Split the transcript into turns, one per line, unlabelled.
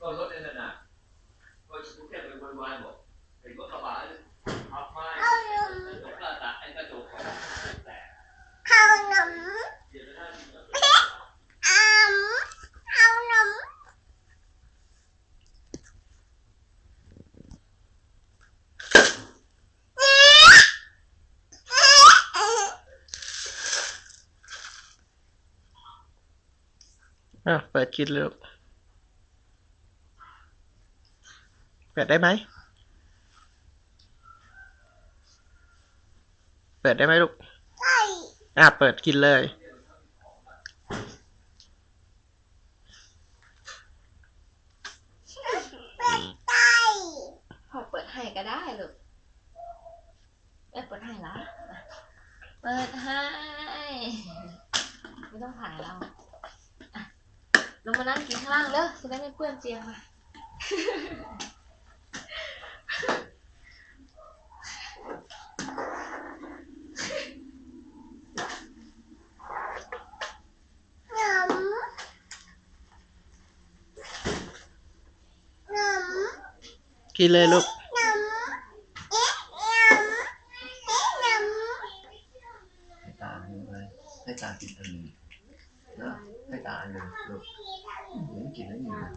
ก็รถในนั้นน่ะก็กรุงเทพไปวนวายบอกเห็นรถกระบะทับไม้ตกหน้าตาไอ้กระจกแตกเอาหนมเอาเอาหนม
อะไปดคิดเลย ได้ไหม เปิดได้ไหมลูกใช่อะ เปิดกินเลย
เป
็ดไก
่
พอเปิดให้ก็ได้ลูกเอ้ยเปิดให้ละมาเปิดให้ ไม่ต้องถ่ายเราอะลงมานั่งกินข้างล่างเด้อจะได้ไม่เปื้อนเตียงมา หนมหนม
กินเลยลูก
ให้ตาอันหนึ่งเลยให้ตากินอันหนึ่งนะให้ตาอันหนึ่งลูกหนูกินแล้วอยู่นะ